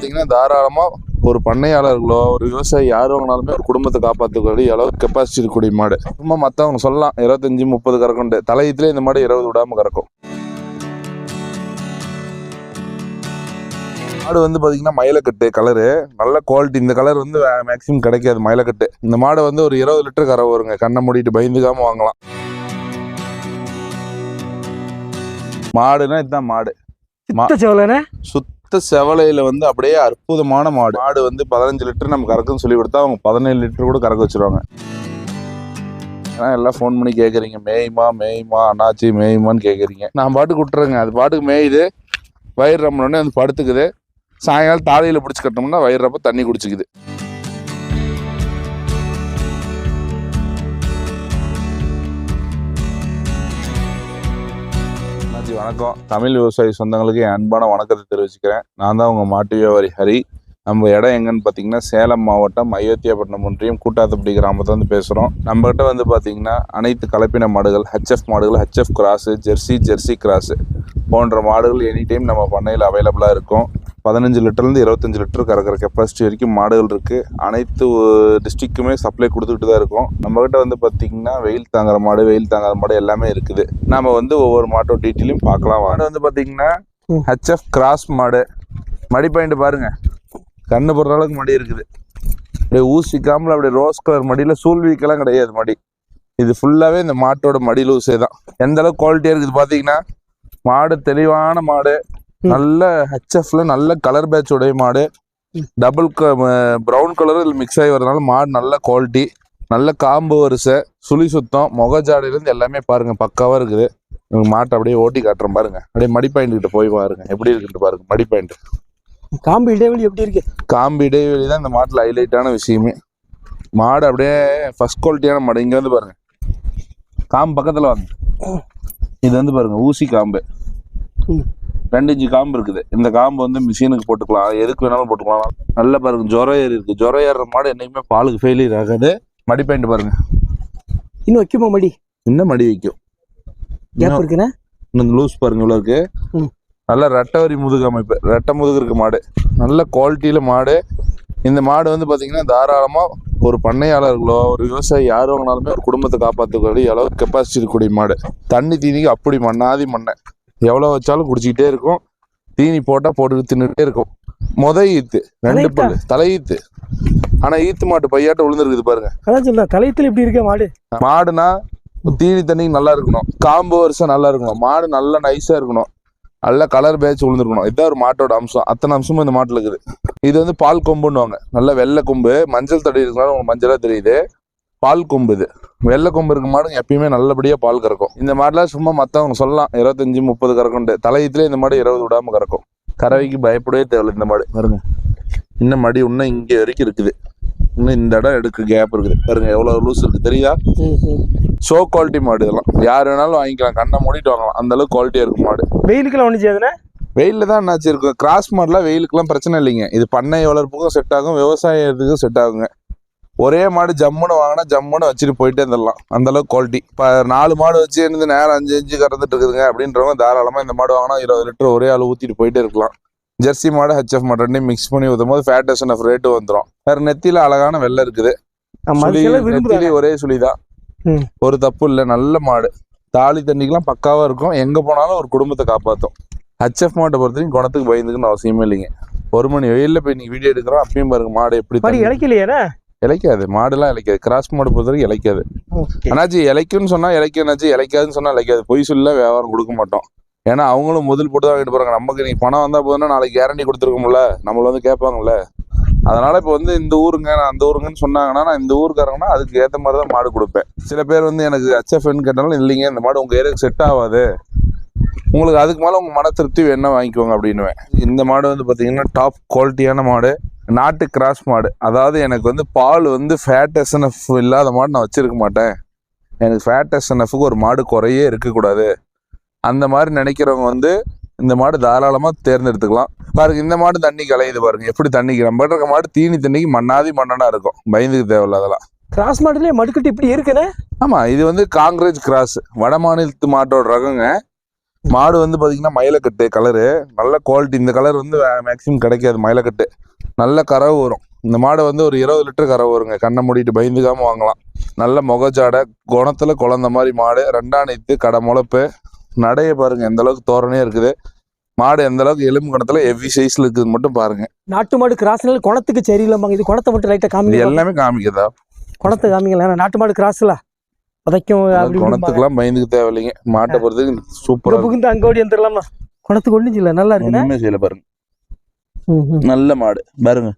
பார்த்தீங்கன்னா தாராளமா ஒரு பண்ணையாளர்களோ ஒரு விவசாயி யார் வாங்கினாலுமே ஒரு குடும்பத்தை காப்பாற்றக்கூடிய அளவு கெப்பாசிட்டி இருக்கக்கூடிய மாடு. சும்மா மற்றவங்க சொல்லலாம் இருபத்தஞ்சி முப்பது கறக்குண்டு தலையத்துலேயே இந்த மாடு இருபது விடாம கறக்கும். மாடு வந்து பார்த்தீங்கன்னா மயிலக்கட்டு கலரு நல்ல குவாலிட்டி இந்த கலர் வந்து மேக்ஸிமம் கிடைக்காது மயிலக்கட்டு. இந்த மாடை வந்து ஒரு இருபது லிட்டர் கரை வருங்க. கண்ணை மூடிட்டு பயந்துக்காம வாங்கலாம். மாடுனா இதுதான் மாடு. சித்த செவலனே சுத்த செவலையில வந்து அப்படியே அற்புதமான மாடு. மாடு வந்து பதினஞ்சு லிட்டர் நம்ம கறக்குன்னு சொல்லி கொடுத்தா அவங்க பதினேழு லிட்டர் கூட கறக்க வச்சிருவாங்க. ஏன்னா எல்லாம் ஃபோன் பண்ணி கேட்குறீங்க மேய்மா மேய்மா அண்ணாச்சி மேய்மான்னு கேட்குறீங்க நான் பாட்டுக்கு விட்டுறேங்க. அது பாட்டுக்கு மேயுது. வயிறு ரம்மனோடனே வந்து படுத்துக்குது. சாயங்காலம் தாலியில் பிடிச்சி கட்டினோம்னா வயிறு ரப்ப தண்ணி குடிச்சிக்குது. வணக்கம். தமிழ் விவசாயி சொந்தங்களுக்கு என் அன்பான வணக்கத்தை தெரிவிச்சுக்கிறேன். நான் தான் உங்கள் மாட்டு வியாபாரி ஹரி. நம்ம இடம் எங்கன்னு பார்த்தீங்கன்னா சேலம் மாவட்டம் அயோத்தியாபட்டினம் ஒன்றியம் கூட்டாத்தப்படி கிராமத்துல வந்து பேசுகிறோம் நம்மகிட்ட வந்து பார்த்தீங்கன்னா அனைத்து கலப்பின மாடுகள் ஹெச்எஃப் மாடுகள் HF cross Jersey Jersey cross போன்ற மாடுகள் எனி டைம் நம்ம பண்ணையில் அவைலபிளாக இருக்கும். பதினஞ்சு லிட்டர்லேருந்து இருபத்தஞ்சு லிட்டர் கறக்கிற கெப்பாசிட்டி வரைக்கும் மாடுகள் இருக்குது அனைத்து டிஸ்ட்ரிக்குமே சப்ளை கொடுத்துக்கிட்டு தான் இருக்கும். நம்மகிட்ட வந்து பார்த்திங்கன்னா வெயில் தாங்குற மாடு வெயில் தாங்காத மாடு எல்லாமே இருக்குது. நம்ம வந்து ஒவ்வொரு மாட்டோட டீட்டெயிலையும் பார்க்கலாம் மாடு வந்து பார்த்திங்கன்னா. ஹெச்எஃப் கிராஸ் மாடு. மடி பாயிண்ட் பாருங்க. கண்ணு போடுற அளவுக்கு மடி இருக்குது. அப்படியே ஊசிக்காமல் அப்படியே ரோஸ் கலர் மடியில் சூழ்விக்கெல்லாம் கிடையாது மடி. இது ஃபுல்லாகவே இந்த மாட்டோட மடி லூஸே தான். எந்த அளவுக்கு குவாலிட்டியாக இருக்குது பார்த்தீங்கன்னா மாடு தெளிவான மாடு. நல்ல ஹெச்எஃப்ல நல்ல கலர் பேட்ச் உடைய மாடு. டபுள் ப்ரௌன் கலர் மிக்ஸ் ஆகி வரதுனால மாடு நல்ல குவாலிட்டி நல்ல காம்பு வரிசை சுழி சுத்தம் முகஜாடியிலேருந்து எல்லாமே பாருங்க பக்காவாக இருக்குது. மாட்டை அப்படியே ஓட்டி காட்டுறேன் பாருங்க. அப்படியே மடி பாயிண்ட் கிட்ட போய் பாருங்க. எப்படி இருக்குன்னு பாருங்க மடி பாயிண்ட் காம்பு இடைவெளி எப்படி இருக்கு? காம்பு இடைவெளி தான் இந்த மாட்டில் ஹைலைட்டான விஷயமே. மாடு அப்படியே ஃபர்ஸ்ட் குவாலிட்டியான மாடு. இங்கே வந்து பாருங்க. காம்பு பக்கத்தில் வாங்க இது வந்து பாருங்க ஊசி காம்பு. ரெண்டு இன்ச்சு காம்பு இருக்குது. இந்த காம்பு வந்து மிஷினுக்கு போட்டுக்கலாம். எதுக்கு வேணாலும் போட்டுக்கலாம். நல்ல பாருங்க ஜுரம் ஏறி இருக்கு. ஜுரம் ஏறுற மாடு என்னைக்குமே பாலுக்கு ஃபெயிலியர் ஆகாது மடி பாயிண்ட் பாருங்க. இன்னும் வைக்குமா மடி? இன்னும் மடி வைக்கும். இன்னும் லூஸ் பாருங்க இவ்வளோ இருக்கு. நல்ல ரெட்டவரி முதுகு அமைப்பு. ரெட்டை முதுகு இருக்கு மாடு. நல்ல குவாலிட்டியில மாடு. இந்த மாடு வந்து பாத்தீங்கன்னா தாராளமா ஒரு பண்ணையாளர்களோ ஒரு விவசாயி யார் வாங்கினாலுமே ஒரு குடும்பத்தை காப்பாற்றக்கூடிய அளவு கெப்பாசிட்டி இருக்கக்கூடிய மாடு. தண்ணி தீனிக்கு அப்படி மண்ணாதி மண்ணை. எவ்வளோ வச்சாலும் குடிச்சிக்கிட்டே இருக்கும். தீனி போட்டால் போட்டு தின்னுட்டே இருக்கும். முத ஈத்து ரெண்டு தலையீத்தா? பல்லு தலையீத்து ஆனா ஈத்து மாட்டு பையாட்ட விழுந்துருக்குது பாருங்க. அதான் சொல்றேன் தலையத்தில் எப்படி இருக்க மாடு? மாடுனா தீனி தண்ணி நல்லா இருக்கணும். காம்பு வருஷம் நல்லா இருக்கணும். மாடு நல்லா நைஸா இருக்கணும். நல்ல கலர் பேட்ச் விழுந்துருக்கணும். இதுதான் ஒரு மாட்டோட அம்சம். அத்தனை அம்சமும் இந்த மாட்டுல இருக்குது. இது வந்து பால் கொம்புன்னுவாங்க. நல்ல வெள்ளை கொம்பு மஞ்சள் தடி இருக்கனால உங்களுக்கு மஞ்சளா தெரியுது. பால் கொம்பு இது. வெள்ளை கொம்பு இருக்க மாடு எப்பயுமே நல்லபடியா பால் கறக்கும். இந்த மாடுலாம் சும்மா மத்தவங்க சொல்லலாம். இருபத்தஞ்சு முப்பது கறக்குண்டு தலையத்திலே இந்த மாடு இருபது விடாம கறக்கும். கறவைக்கு பயப்படவே தேவையில்லை இந்த மாடு. பாருங்க. இன்னும் மடி இன்னும் இங்கே வரைக்கும் இருக்குது. இன்னும் இந்த இடம் எடுக்க கேப் இருக்குது. பாருங்க எவ்வளவு லூஸ் இருக்கு. தெரியுதா? ஷோ குவாலிட்டி மாடு இதெல்லாம். யார் வேணாலும் வாங்கிக்கலாம். கண்ணை மூடிட்டு வாங்கலாம். அந்த அளவுக்கு குவாலிட்டியா இருக்கும் மாடு. வெயிலுக்கெல்லாம் ஒன்று செய்யாதுண்ணே? வெயில்ல தான் என்னாச்சு? இருக்கும் கிராஸ் மாடுலாம் வெயிலுக்குலாம் பிரச்சனை இல்லைங்க. இது பண்ணை வளர்ப்புக்கும் செட் ஆகும். விவசாயத்துக்கும் செட் ஆகுங்க. ஒரே மாடு ஜம்முன்னு வாங்கினா ஜம்முன்னு வச்சுட்டு போயிட்டே இருந்துடலாம். அந்த அளவுக்கு குவாலிட்டி இப்போ நாலு மாடு வச்சு இருந்து நேரம் அஞ்சு அஞ்சு கறந்துட்டு இருக்குதுங்க அப்படின்றவங்க தாராளமாக இந்த மாடு வாங்கினா இருபது லிட்டர் ஒரே ஆள் ஊற்றிட்டு போயிட்டே இருக்கலாம். ஜெர்சி மாடு ஹெச்எஃப் மாடு ரெண்டையும் மிக்ஸ் பண்ணி ஊற்றும் போது ஃபேட் ஆஃப் ரேட்டு வந்துடும் வேற நெத்தியில அழகான வெள்ளை இருக்குது. நெத்திலி ஒரே சுழிதான். ஒரு தப்பு இல்லை நல்ல மாடு. தாலி தண்ணிக்கெல்லாம் பக்காவா இருக்கும். எங்க போனாலும் ஒரு குடும்பத்தை காப்பாத்தும். ஹச்எஃப் மாட்டை பொறுத்தவரைக்கும் குணத்துக்கு பயந்துக்குன்னு அவசியமே இல்லைங்க. ஒரு மணி வெயில்ல போய் நீங்க வீடியோ எடுக்கிறோம். அப்பயும் பாருங்க மாடு எப்படி மாடு இளைக்காது மாடுலாம் இளைக்காது கிராஸ் மாடு பொறுத்த வரைக்கும் இளைக்காது அண்ணாச்சி இலைக்குன்னு சொன்னா இலைக்கும் என்னாச்சு இலைக்காதுன்னு சொன்னா இலைக்காது பொய் சொல்ல வியாபாரம் கொடுக்க மாட்டோம். ஏன்னா அவங்களும் முதல் போட்டு தான் வாங்கிட்டு போறாங்க. நமக்கு நீ பணம் வந்தா போதுன்னா நாளைக்கு கேரண்டி கொடுத்துருக்கோம்ல. நம்மள வந்து கேட்பாங்கல்ல. அதனால இப்போ வந்து இந்த ஊருங்க நான் அந்த ஊருங்கன்னு சொன்னாங்கன்னா நான் இந்த ஊருக்காரங்கன்னா அதுக்கு ஏத்த மாதிரி தான் மாடு கொடுப்பேன். சில பேர் வந்து எனக்கு ஹச்எஃப்னு கேட்டாலும் இல்லைங்க இந்த மாடு உங்க ஏரியாவுக்கு செட் ஆகாது. உங்களுக்கு அதுக்கு மேல உங்க மன திருப்தி வேணா வாங்கிக்கோங்க அப்படின்னுவேன். இந்த மாடு வந்து பாத்தீங்கன்னா டாப் குவாலிட்டியான மாடு. நாட்டு கிராஸ் மாடு. அதாவது எனக்கு வந்து பால் வந்து ஃபேட் எஸ்என்எஃப் இல்லாத மாடு நான் வச்சிருக்க மாட்டேன். எனக்கு ஃபேட் எஸ்என்எஃப்க்கு ஒரு மாடு குறையே இருக்கக்கூடாது. அந்த மாதிரி நினைக்கிறவங்க வந்து இந்த மாடு தாராளமாக தேர்ந்தெடுத்துக்கலாம். பாருங்க இந்த மாடு தண்ணி கலையுது பாருங்க. எப்படி தண்ணிக்கு நம்ம இருக்க மாடு தீனி தண்ணிக்கு மண்ணாதி மண்ணனா இருக்கும். பயந்துக்கு தேவையில்ல அதெல்லாம் கிராஸ் மாடுலயே மடுக்கட்டு இப்படி இருக்குண்ணே ஆமா இது வந்து காங்கிரேஜ் கிராஸ் வட மாநிலத்து மாட்டோட ரகங்க. மாடு வந்து பாத்தீங்கன்னா மயிலக்கட்டு கலரு நல்ல குவாலிட்டி இந்த கலர் வந்து மேக்ஸிமம் கிடைக்காது மயிலக்கட்டு. நல்ல கறவை வரும். இந்த மாடு வந்து ஒரு இருபது லிட்டர் கறவை வருங்க. கண்ணை மூடிட்டு பயந்துக்காம வாங்கலாம். நல்ல முகஜாடை குணத்துல குழந்த மாதிரி மாடு ரெண்டாம் நீத்து கடை முளைப்பு நடைய பாருங்க. எந்த அளவுக்கு தோரணையா இருக்குது. மாடு எந்த அளவுக்கு எலும்பு குணத்துல ஹெவி சைஸ்ல இருக்குது மட்டும் பாருங்க. நாட்டு மாடு கிராஸ்னால குணத்துக்கு சரியில்லைம்பாங்க. இது குணத்தை மட்டும் லைட்டா காமிங்க. எல்லாமே காமிக்குதா? குணத்தை காமிங்களா நாட்டு மாடு கிராஸ்ல இப்படிம்பாங்க. குணத்துக்குலாம் பயந்துக்க தேவையில்லைங்க. மாட்டை பொறுத்தவரைக்கும் இங்க சூப்பரா புகுந்து அங்க ஓடி வந்துடலாமா? குணத்துக்கு ஒண்ணும் இல்ல நல்லா ஒண்ணுமே செய்யல பாருங்க. நல்ல மாடு. பாருங்க.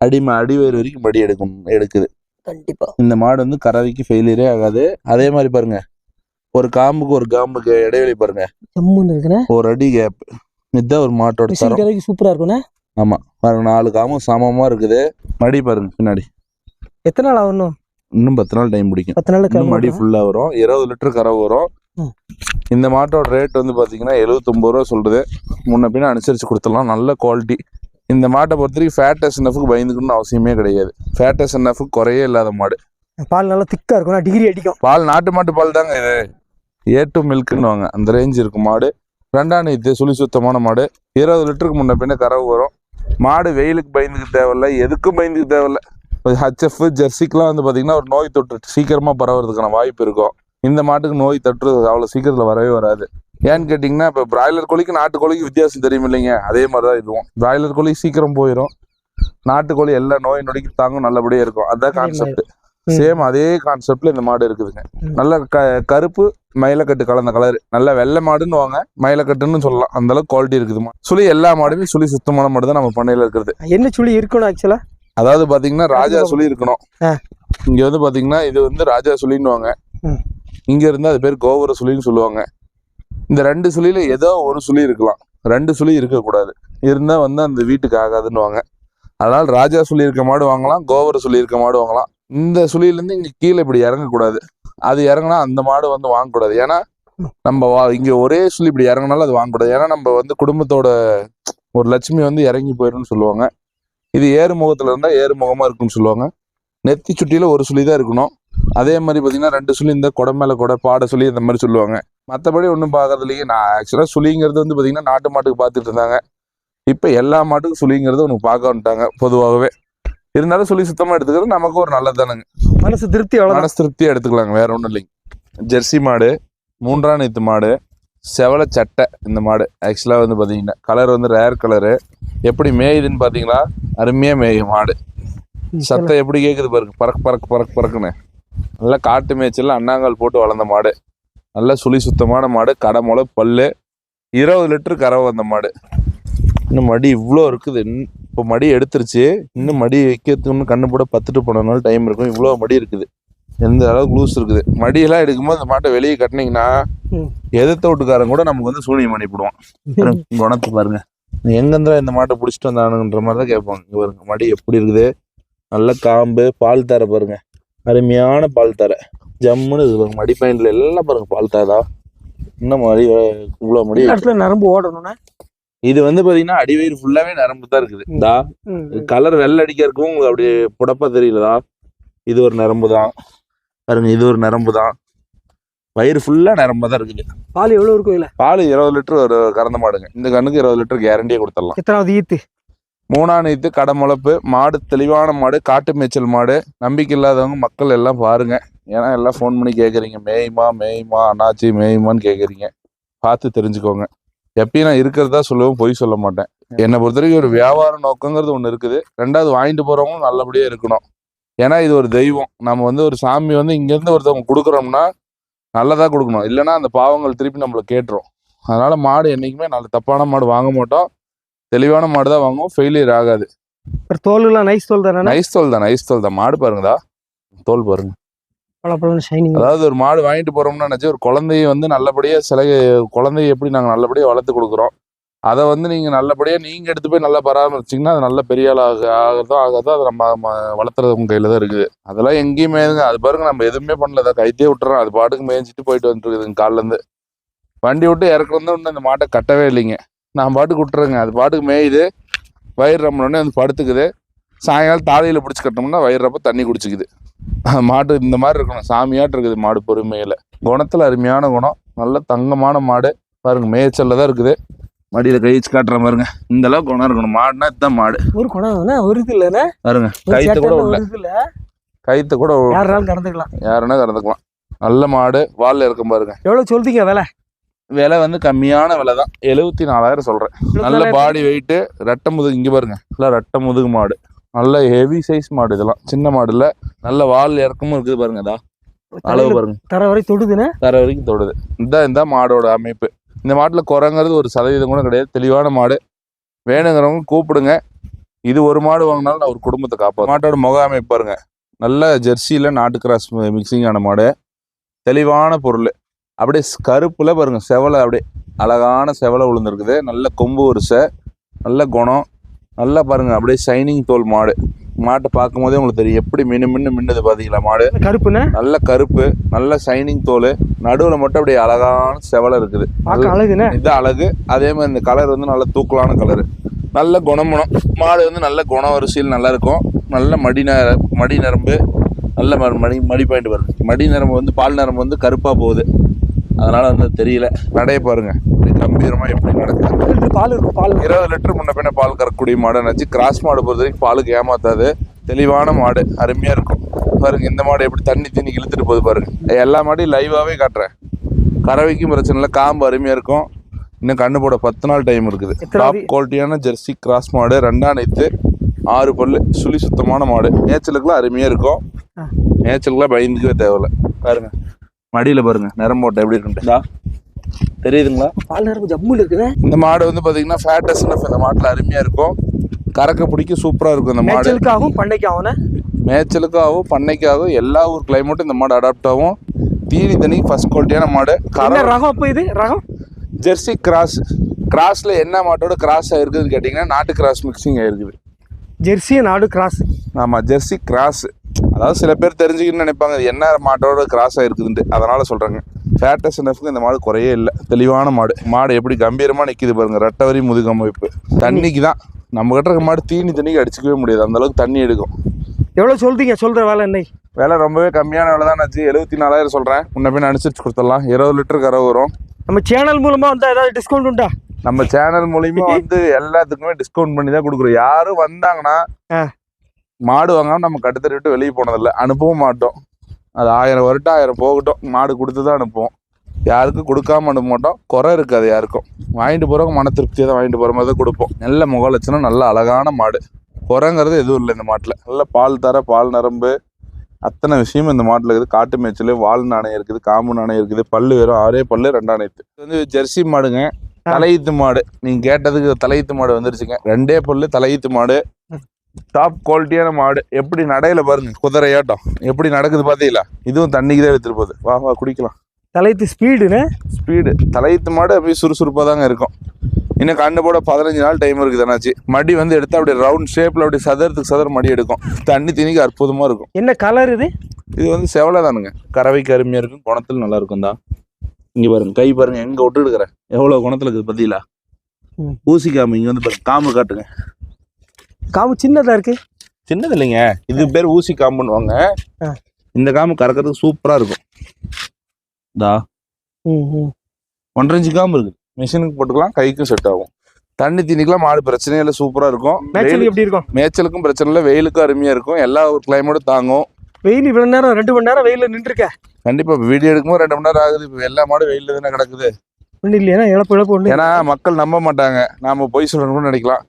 அடிமை அடி வயிறு வரைக்கும் படி எடுக்கும் எடுக்குது. கண்டிப்பா. இந்த மாடு வந்து கறவைக்கு ஃபெயிலியரே ஆகாது. அதே மாதிரி பாருங்க. ஒரு காம்புக்கு ஒரு காம்புக்கு இடைவெளி பாருங்க. ஒரு அடி கேப் இதுதான் ஒரு மாட்டோட தரம். சூப்பரா இருக்குண்ணே ஆமா. பாருங்க நாலு காமும் சமமா இருக்குது. மடி பாருங்க பின்னாடி. எத்தனை நாள் ஆகணும் இன்னும்? பத்து நாள் டைம் பிடிக்கும். பத்து நாள் மடி ஃபுல்லா வரும். இருபது லிட்டர் கறவை வரும். இந்த மாட்டோட ரேட் வந்து பாத்தீங்கன்னா எழுபத்தொம்பது ரூபா சொல்றது. முன்ன பின்ன அனுசரிச்சு கொடுத்துடலாம். நல்ல குவாலிட்டி இந்த மாட்டை பொறுத்த வரைக்கும் ஃபேட் எஸ்என்எஃப்க்கு பயந்துக்கணும்னு அவசியமே கிடையாது. ஃபேட் எஸ்என்எஃப்க்கு குறையே இல்லாத மாடு. பால் நல்லா திக்கா இருக்கும்ண்ணா டிகிரி அடிக்கும். பால் நாட்டு மாட்டு பால் தாங்க இது. ஏ டு மில்க்குன்னுவாங்க அந்த ரேஞ்ச் இருக்கும் மாடு. ரெண்டாம் நீத்து சுழி சுத்தமான மாடு. இருபது லிட்டருக்கு முன்ன பின்ன கறவு வரும். மாடு வெயிலுக்கு பயந்துக்க தேவையில்ல. எதுக்கும் பயந்துக்க தேவையில்ல. ஹச்எஃப் ஜெர்சிக்கெலாம் வந்து பார்த்தீங்கன்னா ஒரு நோய் தொற்று சீக்கிரமாக பரவுறதுக்கான வாய்ப்பு இருக்கும். இந்த மாட்டுக்கு நோய் தொற்று அவ்வளோ சீக்கிரத்தில் வரவே வராது. ஏன்னு கேட்டிங்கன்னா இப்போ பிராய்லர் கோழிக்கு நாட்டு கோழிக்கு வித்தியாசம் தெரியும் இல்லைங்க அதே மாதிரி தான் இதுவும். பிராய்லர் கோழி சீக்கிரம் போயிடும் நாட்டுக்கோழி எல்லா நோய் நொடிக்கு தாங்கும் நல்லபடியாக இருக்கும். அதான் அதே மாதிரி. கான்செப்ட். சேம் அதே கான்செப்ட்ல இந்த மாடு இருக்குதுங்க. நல்ல க கருப்பு மயிலக்கட்டு கலந்த கலர் நல்ல வெள்ளை மாடுன்னு வாங்க. மயிலக்கட்டுன்னு சொல்லலாம். அந்த அளவுக்கு குவாலிட்டி இருக்குதுமா சுழி எல்லா மாடுமே சுழி சுத்தமான மாடு தான் நம்ம பண்ணையில இருக்கிறது. என்ன சுழி இருக்கணும் ஆக்சுவலா அதாவது பாத்தீங்கன்னா ராஜா சுழி இருக்கணும். இங்க வந்து பாத்தீங்கன்னா இது வந்து ராஜா சுழின்னுவாங்க ம். இங்கே இருந்தால் அது பேர் கோபுர சுழின்னு சொல்லுவாங்க. இந்த ரெண்டு சுழியில் ஏதோ ஒரு சுழி இருக்கலாம். ரெண்டு சுழி இருக்கக்கூடாது இருந்தால் வந்து அந்த வீட்டுக்கு ஆகாதுன்னுவாங்க. அதனால் ராஜா சுழி இருக்க மாடு வாங்கலாம் கோபுர சுழி இருக்க மாடு வாங்கலாம். இந்த சுழியிலேருந்து இங்கே கீழே இப்படி இறங்கக்கூடாது. அது இறங்குனா அந்த மாடு வந்து வாங்கக்கூடாது. ஏன்னா நம்ம வா இங்கே ஒரே சுழி இப்படி இறங்குனாலும் அது வாங்கக்கூடாது. ஏன்னா நம்ம வந்து குடும்பத்தோட ஒரு லட்சுமி வந்து இறங்கி போயிடும்னு சொல்லுவாங்க. இது ஏறு இருந்தால் ஏறுமுகமாக ஏறு இருக்கும்னு சொல்லுவாங்க. நெத்தி சுட்டியில் ஒரு சுழி தான் இருக்கணும். அதே மாதிரி பாத்தீங்கன்னா ரெண்டு சுழி இந்த கொடை மேல கொடை பாட சுழி இந்த மாதிரி சொல்லுவாங்க. மற்றபடி ஒன்றும் பார்க்கறது இல்லையே நான் ஆக்சுவலாக சுழிங்கிறது வந்து பாத்தீங்கன்னா நாட்டு மாட்டுக்கு பார்த்துட்டு இருந்தாங்க. இப்போ எல்லா மாட்டுக்கும் சுழிங்கிறது உனக்கு பார்க்க வந்துட்டாங்க பொதுவாகவே. இருந்தாலும் சுழி சுத்தமா எடுத்துக்கிறது நமக்கு ஒரு நல்லது தானுங்க. மனசு திருப்தி மனசு திருப்தியா எடுத்துக்கலாங்க வேற ஒன்றும் இல்லைங்க. ஜெர்சி மாடு மூன்றாம் நீத்து மாடு செவல சட்டை இந்த மாடு. ஆக்சுவலாக வந்து பார்த்தீங்கன்னா கலர் வந்து ரேர் கலரு எப்படி மேயுதுன்னு பார்த்தீங்களா? அருமையாக மேயும் மாடு. சத்தம் எப்படி கேட்குது பாருங்க பறக்கு பறக்கு பறக்கு பறக்குன்னு. நல்லா காட்டு மேய்ச்சல் அண்ணாங்கால் போட்டு வளர்ந்த மாடு. நல்ல சுழி சுத்தமான மாடு கடை முளை பல்லு இருபது லிட்டர் கறவை அந்த மாடு. இன்னும் மடி இவ்வளோ இருக்குது. இப்போ மடி எடுத்துருச்சு. இன்னும் மடி வைக்கிறதுக்கு இன்னும் கண்ணு போட பத்துட்டு போன நாள் டைம் இருக்கும். இவ்வளோ மடி இருக்குது. எந்த அளவுக்கு லூஸ் இருக்குது. மடியெல்லாம் எடுக்கும்போது அந்த மாட்டை வெளியே கட்டினீங்கன்னா. எதிர்த்த வீட்டுக்காரன் கூட நமக்கு வந்து சூனியம் பண்ணிவிடுவான் குணத்து பாருங்க. எங்கேருந்தா இந்த மாட்டை பிடிச்சிட்டு வந்தானுன்ற மாதிரி தான் கேட்பாங்க. இங்க பாருங்க மடி எப்படி இருக்குது? நல்ல காம்பு பால் தர பாருங்க. அருமையான பால் தர. ஜம்முன்னு இது பாருங்க மடி எல்லாம் பாருங்க பால் தாரா இன்னும் மடி இவ்வளோ மடி இந்த இடத்துல நரம்பு ஓடணும்னா? இது வந்து பாத்தீங்கன்னா அடிவயிறு ஃபுல்லாவே நரம்பு தான் இருக்குது. ம். தா ம். கலர் வெள்ளை அடிக்க இருக்கும் உங்களுக்கு அப்படியே புடப்பா தெரியலதா இது ஒரு நரம்பு தான். பாருங்க இது ஒரு நரம்பு தான். வயிறு ஃபுல்லா நரம்பு தான் இருக்குது. பால் எவ்வளவு இருக்கும் இதுல? பால் இருபது லிட்டர் ஒரு கறந்த மாடுங்க. இந்த கண்ணுக்கு இருபது லிட்டர் கேரண்டியே கொடுத்துடலாம். எத்தனாவது ஈத்து? மூணாணித்து நீத்து மாடு தெளிவான மாடு காட்டு மேய்ச்சல் மாடு நம்பிக்கை இல்லாதவங்க மக்கள் எல்லாம் பாருங்க. ஏன்னா எல்லாம் ஃபோன் பண்ணி கேட்குறீங்க மேய்மா மேய்மா அண்ணாச்சி மேய்மான்னு கேட்குறீங்க பார்த்து தெரிஞ்சுக்கோங்க. எப்பயும் நான் இருக்கிறதா சொல்லவும் பொய் சொல்ல மாட்டேன். என்னை பொறுத்த வரைக்கும் ஒரு வியாபார நோக்கங்கிறது ஒன்று இருக்குது. ரெண்டாவது வாங்கிட்டு போகிறவங்களும் நல்லபடியாக இருக்கணும். ஏன்னா இது ஒரு தெய்வம். நம்ம வந்து ஒரு சாமி வந்து இங்கேருந்து ஒருத்தவங்க கொடுக்குறோம்னா நல்லதாக கொடுக்கணும். இல்லைன்னா அந்த பாவங்கள் திருப்பி நம்மளை கேட்டுரும். அதனால் மாடு என்றைக்குமே நல்ல தப்பான மாடு வாங்க மாட்டோம். தெளிவான மாடு தான் வாங்குவோம். ஃபெயிலியர் ஆகாது. அப்புறம் தோல் எல்லாம் நைஸ் தோல் தானே நைஸ் தோல் தான் நைஸ் தோல் தான். மாடு பாருங்கதா தோல் பாருங்க. அதாவது ஒரு மாடு வாங்கிட்டு போறோம்னு நினைச்சு ஒரு குழந்தைய வந்து நல்லபடியா சில குழந்தைய எப்படி நாங்க நல்லபடியா வளர்த்து கொடுக்குறோம்? அதை வந்து நீங்க நல்லபடியா நீங்க எடுத்து போய் நல்லா பராமரிச்சீங்கன்னா அது நல்ல பெரிய ஆள் ஆக ஆகிறதோ ஆகாதோ அது நம்ம வளர்த்துறது உங்க கையில தான் இருக்குது. அதெல்லாம் எங்கேயும் அது பாருங்க நம்ம எதுவுமே பண்ணல. கைத்தே விட்டுறோம். அது பாட்டுக்கு மேய்ஞ்சிட்டு போயிட்டு வந்துருக்குதுங்க காலைல இருந்து. வண்டி விட்டு இறக்குறது இன்னும் இந்த மாட்டை கட்டவே இல்லைங்க. நான் பாட்டுக்கு விட்டுறேங்க. அது பாட்டுக்கு மேயுது. வயிறு ரம்மனோடனே வந்து படுத்துக்குது. சாயங்காலம் தாலியில பிடிச்சி கட்டோம்னா வயிறு ரப்ப தண்ணி குடிச்சிக்குது. மாடு இந்த மாதிரி இருக்கணும். சாமியாட்டு இருக்குது மாடு பொறுமையில. குணத்துல அருமையான குணம். நல்ல தங்கமான மாடு. பாருங்க மேய்ச்சல்ல தான் இருக்குது. மடியில கை வச்சு காட்டுற பாருங்க. இந்த அளவுக்கு குணம் இருக்கணும். மாடுனா இதுதான் மாடு. ஒரு குணம் ஒரு இது இல்லைண்ணே. பாருங்க கைத்து கூட இல்ல. கைத்து கூட. யாருனாலும் கறந்துக்கலாம் யாருன்னா கறந்துக்கலாம் நல்ல மாடு. வால்ல இருக்கும் பாருங்க. எவ்வளவு சொல்றீங்க விலை? விலை வந்து கம்மியான விலை தான் எழுபத்தி நாலாயிரம் சொல்றேன் நல்ல பாடி வெயிட்டு ரெட்டை முதுகு இங்க பாருங்க. நல்லா ரெட்டை முதுகு மாடு. நல்ல ஹெவி சைஸ் மாடு இதெல்லாம். சின்ன மாடு இல்ல. நல்ல வால் இறக்கமும் இருக்குது பாருங்க இதா. அளவு பாருங்க. தர வரை தொடுதுண்ணே தர வரைக்கும் தொடுது. இந்த இந்த மாடோட அமைப்பு. இந்த மாட்டுல குறைங்கிறது ஒரு சதவீதம் கூட கிடையாது. தெளிவான மாடு. வேணுங்கிறவங்க கூப்பிடுங்க. இது ஒரு மாடு வாங்கினாலும் நான் ஒரு குடும்பத்தை காப்பேன் மாட்டோட முக அமைப்பு பாருங்க. நல்ல ஜெர்சியில நாட்டு கிராஸ் மிக்சிங் ஆன மாடு. தெளிவான பொருள். அப்படியே கருப்புல பாருங்க செவலை அப்படியே அழகான செவலை விழுந்துருக்குது நல்ல கொம்பு வரிசை நல்ல குணம். நல்லா பாருங்க அப்படியே ஷைனிங் தோல் மாடு. மாட்டை பார்க்கும் போதே உங்களுக்கு தெரியும். எப்படி மின்னு மின்னு மின்னுது பாத்தீங்களா மாடு? கருப்புண்ணே? நல்ல கருப்பு நல்ல ஷைனிங் தோல். நடுவில் மட்டும் அப்படியே அழகான செவலை இருக்குது. அழகுண்ணே? இது அழகு. அதே மாதிரி இந்த கலர் வந்து நல்ல தூக்கலான கலர் நல்ல குணமுணம். மாடு வந்து நல்ல குண வரிசையில் நல்லா இருக்கும். நல்ல மடி நர மடி நரம்பு. நல்ல மடி மடி பாயிண்ட் வருது மடி நரம்பு வந்து பால் நரம்பு வந்து கருப்பாக போகுது. அதனால வந்து தெரியல. நடைய பாருங்க. இப்படி கம்பீரமா எப்படி நடக்குது. பால் இருக்கும் பால். இருபது லிட்டர் முன்ன பின்ன பால் கறக்கக்கூடிய மாடு நினச்சி கிராஸ் மாடு பொறுத்த வரைக்கும் பாலுக்கு ஏமாத்தாது. தெளிவான மாடு அருமையா இருக்கும். பாருங்க இந்த மாடு எப்படி தண்ணி தண்ணி இழுத்துட்டு போகுது பாருங்க. எல்லா மாடையும் லைவாவே காட்டுறேன். கறவைக்கும் பிரச்சனை இல்லை காம்பு அருமையா இருக்கும். இன்னும் கண்ணு போட பத்து நாள் டைம் இருக்குது. டாப் குவாலிட்டியான ஜெர்சி கிராஸ் மாடு ரெண்டாம் நைத்து ஆறு பல்லு சுழி சுத்தமான மாடு. மேய்ச்சலுக்குலாம் அருமையா இருக்கும். மேய்ச்சலுக்குலாம் பயந்துக்கவே தேவையில்ல. பாருங்க. மடியில பாருங்க நிறம் போட்ட எப்படி இருக்குன்ட்டு. தெரியுதுங்களா? பால் நேரம் ஜம்முல இருக்குண்ணே இந்த மாடு வந்து பாத்தீங்கன்னா ஃபேட்டஸ் இந்த மாட்டுல அருமையா இருக்கும். கறக்க பிடிக்க சூப்பரா இருக்கும் இந்த மாடு. மேய்ச்சலுக்காகவும் பண்ணைக்காகவும் மேய்ச்சலுக்காகவும் பண்ணைக்காகவும் எல்லா ஊர் கிளைமேட்டும் இந்த மாடு அடாப்ட் ஆகும். தீனி தனி ஃபர்ஸ்ட் குவாலிட்டியான மாடு. ரகம் அப்போ இது? ரகம்? Jersey cross. கிராஸ்ல என்ன மாட்டோட கிராஸ் ஆயிருக்குதுன்னு கேட்டிங்கன்னா நாட்டு கிராஸ் மிக்சிங் ஆயிருக்குது. ஜெர்சி நாடு கிராஸ். ஆமா ஜெர்சி கிராஸ். அதாவது சில பேர் தெரிஞ்சுக்கணும்னு நினைப்பாங்க இது என்ன மாட்டோட கிராஸ் ஆயிருக்குதுன்ட்டு. அதனால சொல்றாங்க. ஃபேட்டஸ் இந்த மாடு குறையே இல்லை. தெளிவான மாடு. மாடு எப்படி கம்பீரமா நிக்குது பாருங்க ரெட்டை வரி முதுகு அமைப்பு. தண்ணிக்கு தான் நம்ம கிட்ட இருக்க மாடு தீனி தண்ணிக்கு அடிச்சுக்கவே முடியாது. அந்த அளவுக்கு தண்ணி எடுக்கும். எவ்வளவு சொல்றீங்க? சொல்ற வேலை என்ன? விலை ரொம்பவே கம்மியான விலை தான் ஆச்சு எழுபத்தி நாலாயிரம் சொல்றேன். முன்ன பின்ன அனுசரிச்சு கொடுத்துடலாம். இருபது லிட்டர் கரை வரும். நம்ம சேனல் மூலமா வந்தா ஏதாவது டிஸ்கவுண்ட் உண்டா? நம்ம சேனல் மூலியமா வந்து எல்லாத்துக்குமே டிஸ்கவுண்ட் பண்ணி தான் கொடுக்குறோம். யாரும் வந்தாங்கன்னா. மாடு வாங்காமல் நம்ம கட்டுத்தறி விட்டு வெளியே போனதில்லை. அனுப்பவும் மாட்டோம். அது ஆயிரம் வருட்டம் ஆயிரம் போகட்டும். மாடு கொடுத்து தான் அனுப்புவோம். யாருக்கும் கொடுக்காம அனுப்ப மாட்டோம். குறை இருக்காது யாருக்கும். வாங்கிட்டு போகிறவங்க மன திருப்தியாக தான் வாங்கிட்டு போகிற மாதிரி தான் கொடுப்போம். நல்ல முக லட்சணம் நல்ல அழகான மாடு. குறைங்கிறது எதுவும் இல்லை இந்த மாட்டில். நல்ல பால் தர பால் நரம்பு. அத்தனை விஷயமும் இந்த மாட்டில் இருக்குது. காட்டு மேய்ச்சல் வால் நாணயம் இருக்குது காம்பு நாணயம் இருக்குது. பல்லு வெறும் ஆறே பல்லு ரெண்டாணையத்து இது வந்து ஜெர்சி மாடுங்க. தலையீத்து மாடு. நீங்கள் கேட்டதுக்கு தலையீத்து மாடு வந்துருச்சுங்க. ரெண்டே பல்லு தலையீத்து மாடு. டாப் குவாலிட்டியான மாடு. எப்படி நடையில பாருங்க குதிரையாட்டம். எப்படி நடக்குது பாத்தீங்களா? இதுவும் தண்ணிக்கு தான் எடுத்துட்டு போகுது. வா வா குடிக்கலாம். தலைத்து ஸ்பீடுன்னு? ஸ்பீடு தலையீத்து மாடு அப்படியே சுறுசுறுப்பாக தாங்க இருக்கும். இன்னும் கண்ணு போட பதினஞ்சு நாள் டைம் இருக்குது என்னாச்சு மடி வந்து எடுத்தா அப்படியே ரவுண்ட் ஷேப்ல அப்படியே சதுரத்துக்கு சதுரம் மடி எடுக்கும். தண்ணி திணிக்கு அற்புதமா இருக்கும். என்ன கலர் இது? இது வந்து செவலை தானுங்க. கறவைக்கு அருமையா இருக்கும். குணத்தில் நல்லா இருக்கும் தான் இங்க பாருங்க கை பாருங்க எங்க விட்டு எடுக்கிறேன் எவ்வளவு குணத்துல இருக்குது ம். ஊசி காமு இங்க வந்து பாருங்க காம்பு காட்டுங்க. காம்பு சின்னதா இருக்கு? சின்னது இல்லைங்க இது பேர் ஊசி காம்புன்னுவாங்க. இந்த காம்பு கறக்கிறதுக்கு சூப்பரா இருக்கும். தா. ஒன்றரை இன்ச்சு காம்பு இருக்கு. மிஷினுக்கு போட்டுக்கலாம் கைக்கும் செட் ஆகும். தண்ணி தீனிக்கலாம் மாடு பிரச்சனையே இல்லை சூப்பரா இருக்கும். மேய்ச்சலுக்கு எப்படி இருக்கும்? மேய்ச்சலுக்கும் பிரச்சனை இல்லை வெயிலுக்கும் அருமையா இருக்கும். எல்லா ஒரு கிளைமேட்டும் தாங்கும். வெயில் இவ்வளவு நேரம் ரெண்டு மணி நேரம் வெயில நின்றுருக்க? கண்டிப்பா வீடியோ எடுக்கும்போது ரெண்டு மணி நேரம் ஆகுது. இப்போ எல்லா மாடும் வெயில தானே கிடக்குது. இல்லையா இழப்பு இழப்பு ஏன்னா மக்கள் நம்ப மாட்டாங்க. நாம போய் சொல்லணும்னு நினைக்கலாம்.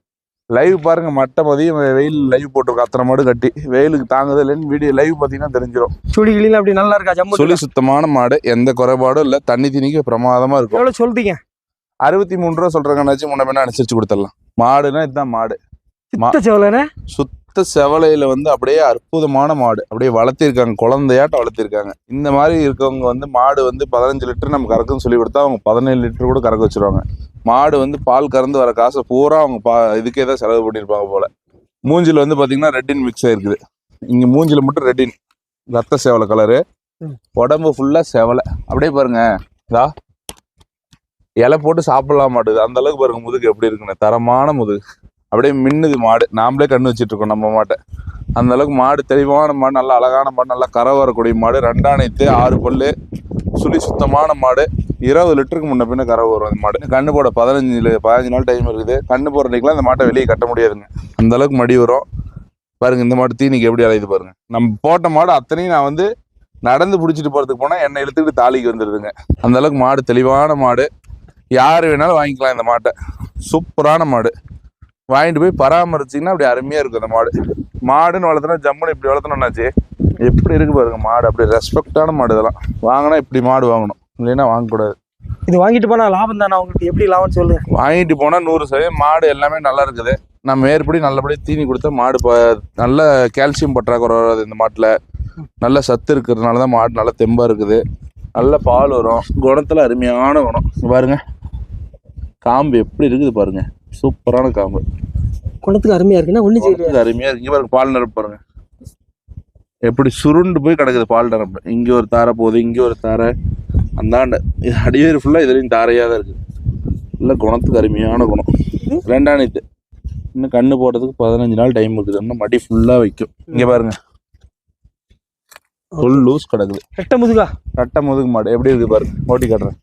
லைவ் பாருங்க மட்டை மதியம் வெயில் லைவ் போட்டிருக்கோம் அத்தனை மாடு கட்டி. வெயிலுக்கு தாங்குது இல்லைன்னு வீடியோ லைவ் பார்த்தீங்கன்னா தெரிஞ்சிடும் சுழி கிளிலாம் அப்படி நல்லா இருக்கா? ஜம்மு சுழி சுத்தமான மாடு. எந்த குறைபாடும் இல்லை. தண்ணி திணிக்க பிரமாதமா இருக்கும். எவ்வளவு சொல்றீங்க? அறுபத்தி மூணு ரூபா சொல்றாங்கன்னாச்சும் முன்ன பின்ன அனுசரிச்சு கொடுத்துடலாம். மாடுனா இதுதான் மாடு. சுத்த செவலையில வந்து அப்படியே அற்புதமான மாடு. அப்படியே வளர்த்திருக்காங்க. குழந்தையாட்டம் வளர்த்திருக்காங்க. இந்த மாதிரி இருக்கவங்க வந்து மாடு வந்து பதினஞ்சு லிட்டர் நம்ம கறக்குன்னு சொல்லி கொடுத்தா அவங்க பதினேழு லிட்டர் கூட கறக்க வச்சிருவாங்க. மாடு வந்து பால் கறந்து வர காசை பூரா அவங்க பா இதுக்கே தான் செலவு பண்ணியிருப்பாங்க போல. மூஞ்சில வந்து பாத்தீங்கன்னா ரெட்டின் மிக்ஸ் ஆயிருக்குது. இங்க மூஞ்சில மட்டும் ரெட்டின் ரத்த சேவலை கலரு. உடம்பு ஃபுல்லா செவலை. அப்படியே பாருங்க. இதா. இலை போட்டு சாப்பிடலாம் மாட்டுது. அந்த அளவுக்கு பாருங்க முதுகு எப்படி இருக்குன்னு. தரமான முதுகு. அப்படியே மின்னுது மாடு. நாமளே கண்ணு வச்சிட்டு இருக்கோம் நம்ம மாட்டை. அந்த அளவுக்கு மாடு தெளிவான மாடு நல்லா அழகான மாடு நல்லா கரை வரக்கூடிய மாடு ரெண்டாணைத்து ஆறு பல் சுழி சுத்தமான மாடு. இருபது லிட்டருக்கு முன்ன பின்ன கரை வரும் அந்த மாடு. கண்ணு போட பதினஞ்சு பதினஞ்சு நாள் டைம் இருக்குது. கண்ணு போடுற அன்றைக்கெலாம் அந்த மாட்டை வெளியே கட்ட முடியாதுங்க. அந்த அளவுக்கு மடி வரும். பாருங்கள் இந்த மாடு தீனிக்கு எப்படி அலையுது பாருங்கள் நம்ம போட்ட மாடு அத்தனையும் நான் வந்து நடந்து பிடிச்சிட்டு போகிறதுக்கு போனால் என்னை இழுத்துக்கிட்டு தாலிக்கு வந்துடுதுங்க அந்த அளவுக்கு மாடு தெளிவான மாடு. யார் வேணாலும் வாங்கிக்கலாம் இந்த மாட்டை. சூப்பரான மாடு. வாங்கிட்டு போய் பராமரிச்சிங்கன்னா அப்படி அருமையாக இருக்கும் அந்த மாடு. மாடுன்னு வளர்த்துனா ஜம்முன்னு இப்படி வளர்த்தணும்னாச்சு எப்படி இருக்கு பாருங்க மாடு அப்படி ரெஸ்பெக்டான மாடு இதெல்லாம். வாங்கினா இப்படி மாடு வாங்கணும் இல்லைன்னா வாங்கக்கூடாது. இது வாங்கிட்டு போனா லாபம் தானே? உங்களுக்கு எப்படி லாபம்னு சொல்லுங்க வாங்கிட்டு போனால் நூறு சதவீதம் மாடு எல்லாமே நல்லா இருக்குது. நம்ம மேற்படி நல்லபடி தீனி கொடுத்தா மாடு நல்ல கால்சியம் பற்றாக்குறை வராது இந்த மாட்டில். நல்ல சத்து இருக்கிறதுனால தான் மாடு நல்லா தெம்பாக இருக்குது. நல்ல பால் வரும் குணத்தில் அருமையான குணம். பாருங்க காம்பு எப்படி இருக்குது பாருங்க. சூப்பரான காம்பு. குணத்துக்கு அருமையா இருக்குன்னா ஒண்ணு செய்யலையா குணத்துக்கு அருமையாக இருக்கு. இங்க பாருங்க பால் நிரப்பு பாருங்க. எப்படி சுருண்டு போய் கிடக்குது பால் நிரப்பு. இங்கே ஒரு தாரை போகுது இங்கே ஒரு தாரை. அந்தாண்ட இது அடிவேறு ஃபுல்லாக இதுலேயும் தாரையாக தான் இருக்குது இல்லை குணத்துக்கு அருமையான குணம். ரெண்டாம் நீத்து. இன்னும் கண்ணு போடுறதுக்கு பதினஞ்சு நாள் டைம் இருக்குது. இன்னும் மடி ஃபுல்லாக வைக்கும். இங்கே பாருங்க. ஃபுல் லூஸ் கிடக்குது. ரெட்ட முதுகா? ரெட்டை முதுகு மாடு. எப்படி இருக்குது பாருங்க? ஓட்டி காட்டுறேன்.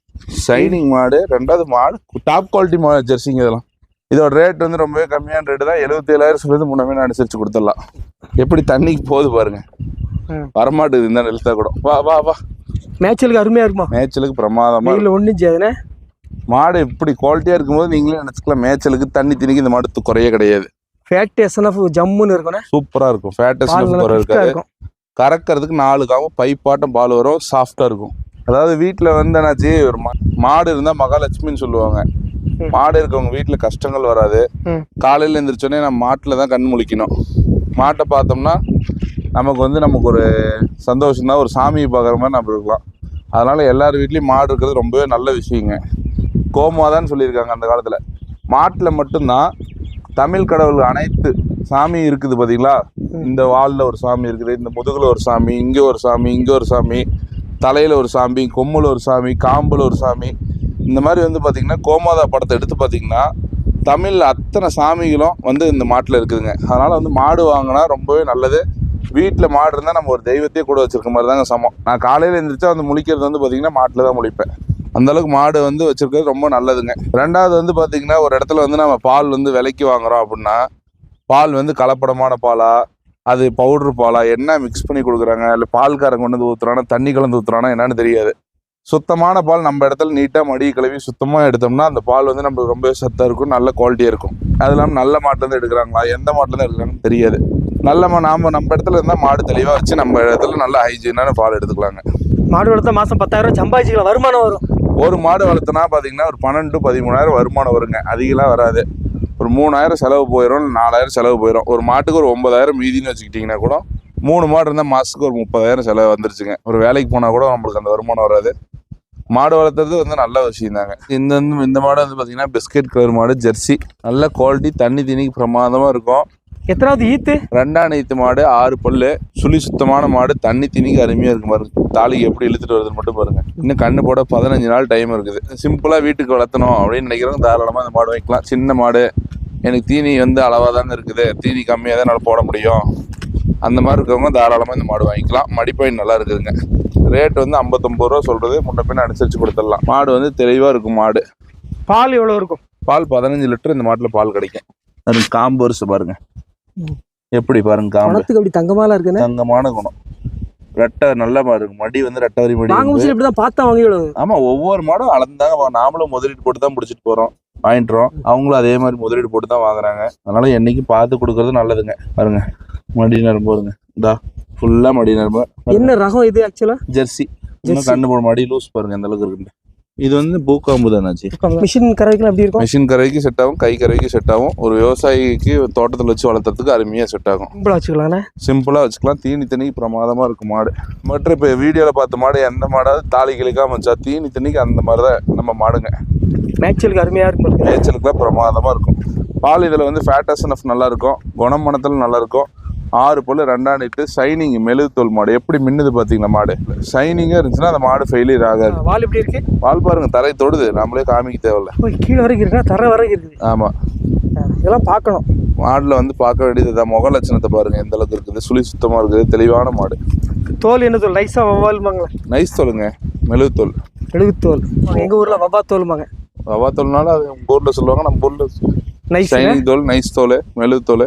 ஷைனிங் மாடு. ரெண்டாவது மாடு டாப் குவாலிட்டி மாடு ஜெர்சிங்க இதெல்லாம். இதோட ரேட் வந்து ரொம்பவே கம்மியான ரேட்டு தான். எழுபத்தேழாயிரம் சொல்லிட்டு முன்னமே அனுசரிச்சு கொடுத்துடலாம். எப்படி தண்ணிக்கு போகுது பாருங்க. வரமாட்டுது இந்த நிலத்தா கூட. வா வா வா. மேய்ச்சலுக்கு அருமையா இருக்குமா? மேய்ச்சலுக்கு பிரமாதமா. வெயில ஒண்ணும் செய்யாதுண்ணே மாடு இப்படி குவாலிட்டியா இருக்கும்போது நீங்களே நினைச்சுக்கலாம். மேய்ச்சலுக்கு தண்ணி திணிக்கு இந்த மாடு குறைய கிடையாது. ஃபேட் எஸ்என்எஃப் ஜம்முன்னு இருக்குண்ணே சூப்பரா இருக்கும். குறை thick-ஆ இருக்காது. கறக்கிறதுக்கு நாலு காவும் பைப்பாட்டம் பால் வரும் சாஃப்டா இருக்கும். அதாவது வீட்டில் வந்து என்னாச்சு ஒரு மாடு இருந்தால் மகாலட்சுமின்னு சொல்லுவாங்க. மாடு இருக்கவங்க வீட்டில் கஷ்டங்கள் வராது. காலையில் எழுந்திரிச்சோடனே நம்ம மாட்டில் தான் கண் முழிக்கணும். மாட்டை பார்த்தோம்னா நமக்கு வந்து நமக்கு ஒரு சந்தோஷம் தான் ஒரு சாமியை பார்க்குற மாதிரி நம்ம இருக்கலாம். அதனால எல்லார் வீட்லேயும் மாடு இருக்கிறது ரொம்பவே நல்ல விஷயங்க. கோமாதான்னு சொல்லியிருக்காங்க அந்த காலத்தில். மாட்டில் மட்டும்தான் தமிழ் கடவுள் அனைத்து சாமி இருக்குது பார்த்தீங்களா இந்த வாலில் ஒரு சாமி இருக்குது இந்த முதுகில் ஒரு சாமி இங்கே ஒரு சாமி இங்கே ஒரு சாமி தலையில் ஒரு சாமி கொம்முல ஒரு சாமி காம்பில் ஒரு சாமி இந்த மாதிரி வந்து பார்த்திங்கன்னா கோமாதா படத்தை எடுத்து பார்த்தீங்கன்னா தமிழில் அத்தனை சாமிகளும் வந்து இந்த மாட்டில் இருக்குதுங்க. அதனால் வந்து மாடு வாங்கினா ரொம்பவே நல்லது. வீட்டில் மாடு இருந்தால் நம்ம ஒரு தெய்வத்தையே கூட வச்சுருக்க மாதிரி தாங்க சமம். நான் காலையில் எழுந்திரிச்சா வந்து முழிக்கிறது வந்து பார்த்திங்கன்னா மாட்டில் தான் முழிப்பேன். அந்தளவுக்கு மாடு வந்து வச்சுருக்கிறது ரொம்ப நல்லதுங்க. ரெண்டாவது வந்து பார்த்திங்கன்னா ஒரு இடத்துல வந்து நம்ம பால் வந்து விலைக்கு வாங்குறோம் அப்படின்னா பால் வந்து கலப்படமான பாலா அது பவுடர் பாலா என்ன மிக்ஸ் பண்ணி கொடுக்குறாங்க? இல்லை பால்காரங்க கொண்டு வந்து ஊற்றுறானா தண்ணி கலந்து ஊற்றுறானா என்னன்னு தெரியாது. சுத்தமான பால் நம்ம இடத்துல நீட்டாக மடி கழுவி சுத்தமாக எடுத்தோம்னா அந்த பால் வந்து நம்மளுக்கு ரொம்ப சத்தாக இருக்கும் நல்ல குவாலிட்டியாக இருக்கும். அது இல்லாமல் நல்ல மாட்டுலேருந்து எடுக்கிறாங்களா? எந்த மாட்டுலேருந்து எடுக்கிறாங்கன்னு தெரியாது. நல்ல மா நாம நம்ம இடத்துல இருந்தால் மாடு தெளிவாக வச்சு நம்ம இடத்துல நல்ல ஹைஜீனான பால் எடுத்துக்கலாங்க. மாடு வளர்த்தா மாசம் பத்தாயிரம் சம்பாதிச்சிக்கலாம். வருமானம் வரும். ஒரு மாடு வளர்த்துனா பார்த்தீங்கன்னா ஒரு பன்னெண்டு பதிமூணாயிரம் வருமானம் வருங்க. அதிகலாம் வராது. ஒரு மூணாயிரம் செலவு போயிடும் நாலாயிரம் செலவு போயிடும் ஒரு மாட்டுக்கு ஒரு ஒன்பதாயிரம் மீதின்னு வச்சுக்கிட்டிங்கன்னா கூட மூணு மாடு இருந்தால் மாதத்துக்கு ஒரு முப்பதாயிரம் செலவு வந்துருச்சுங்க. ஒரு வேலைக்கு போனால் கூட நம்மளுக்கு அந்த வருமானம் வராது. மாடு வளர்த்துறது வந்து நல்ல விஷயம் தாங்க இந்த வந்து- இந்த மாடு வந்து பார்த்தீங்கன்னா பிஸ்கெட் கலர் மாடு ஜெர்சி. நல்ல குவாலிட்டி தண்ணி தண்ணிக்கு பிரமாதமாக இருக்கும். எத்தனாவது ஈத்து? ரெண்டாம் நீத்து மாடு ஆறு பல்லு. சுழி சுத்தமான மாடு தண்ணி திணிக்கு அருமையாக இருக்கு பாருங்க. தாலிக்கு எப்படி இழுத்துட்டு வருதுன்னு மட்டும் பாருங்க. இன்னும் கண்ணு போட பதினஞ்சு நாள் டைம் இருக்குது. சிம்பிளாக வீட்டுக்கு வளர்த்தணும் அப்படின்னு நினைக்கிறவங்க தாராளமாக இந்த மாடு வைக்கலாம் சின்ன மாடு. எனக்கு தீனி வந்து அளவாக தானே இருக்குது. தீனி கம்மியாக தான் என்னால் போட முடியும். அந்த மாதிரி இருக்கவங்க தாராளமாக இந்த மாடு வாங்கிக்கலாம். மடிப்பைன் நல்லா இருக்குதுங்க. ரேட் வந்து ஐம்பத்தொம்பது ரூபா சொல்கிறது முன்ன பின்ன அனுசரித்து கொடுத்துடலாம். மாடு வந்து தெளிவாக இருக்கும் மாடு. பால் எவ்வளவு இருக்கும்? பால் பதினஞ்சு லிட்டர் இந்த மாட்டில் பால் கிடைக்கும். அது காம்பு வரிசை பாருங்க. எப்படி பாருங்க காம்பு? தங்கமாலாம் இருக்குண்ணே தங்கமான குணம். ரெட்டை நல்ல மாடு இருக்கு மடி வந்து ரெட்டை வரி மடி வாங்க. முடிச்சு இப்படிதான் பார்த்தா வாங்கி ஆமா ஒவ்வொரு மாடும் அளந்தாங்க. நாமளும் முதலீடு போட்டு தான் பிடிச்சிட்டு போறோம். வாங்கிட்டுறோம். அவங்களும் அதே மாதிரி முதலீடு போட்டு தான் வாங்குறாங்க. அதனால என்னைக்கும் பார்த்து கொடுக்கறது நல்லதுங்க. பாருங்க. மடி நரம்பு பாருங்க. இதா ஃபுல்லா மடி நரம்பு. என்ன ரகம் இது ஆக்சுவலா ஜெர்சி. கண்ணு போட மடி லூஸ் பாருங்க எந்த அளவுக்கு இருக்கு இது வந்து பூக்காம்பு தானாச்சு மிஷின் கறவைக்கெல்லாம் எப்படி இருக்கும்? மிஷின் கரைக்கு செட் ஆகும் கை கரைக்கு செட் ஆகும். ஒரு விவசாயிக்கு தோட்டத்தில் வச்சு வளர்த்துறதுக்கு அருமையாக செட் ஆகும். சிம்பிளா வச்சுக்கலாம்ண்ணே சிம்பிளாக வச்சுக்கலாம். தீனி தண்ணிக்கு பிரமாதமாக இருக்கும் மாடு. மற்றும் இப்போ வீடியோவில் பார்த்த மாடு எந்த மாடாவது தாலி கிளிக்காம வச்சா தீனி தண்ணிக்கு அந்த மாதிரி தான் நம்ம மாடுங்க. மேய்ச்சலுக்கு அருமையா இருக்கும் மேய்ச்சலுக்குலாம் பிரமாதமாக இருக்கும். பால் இதில் வந்து ஃபேட்டஸ் நல்லா இருக்கும். குணம் மணத்தில் நல்லா இருக்கும். ஆறு பல்லு ரெண்டாம் நீட்டு ஷைனிங் மெழுகுத்தோல் மாடு. எப்படி மின்னுது பார்த்தீங்களா மாடு? ஷைனிங்காக இருந்துச்சுன்னா அந்த மாடு ஃபெயிலியர் ஆகாது. வால் எப்படி இருக்கு? பால் பாருங்க தரை தொடுது. நம்மளே காமிக்க தேவையில்ல. கீழே வரைக்கும் இருக்குன்னா தர வரைக்கும் இருக்குது. ஆமாம் இதெல்லாம் பார்க்கணும். மாடில் வந்து பார்க்க வேண்டியது தான் முக லட்சணத்தை பாருங்க எந்த அளவுக்கு இருக்குது. சுழி சுத்தமாக இருக்குது. தெளிவான மாடு. தோல் என்ன தோல்? லைஸா வவ்வால்பாங்களே நைஸ் தோலுங்க. மெழுகுத்தோல் மெழுகுத்தோல் எங்க ஊர்ல வவ்வா தோலுமாங்க ரவா தோல்னால அது ஊர்ல சொல்லுவாங்க நம்ம ஊர்ல நைஸ் ஷைனிங் தோல் நைஸ் தோல் மெழுகு தோல்.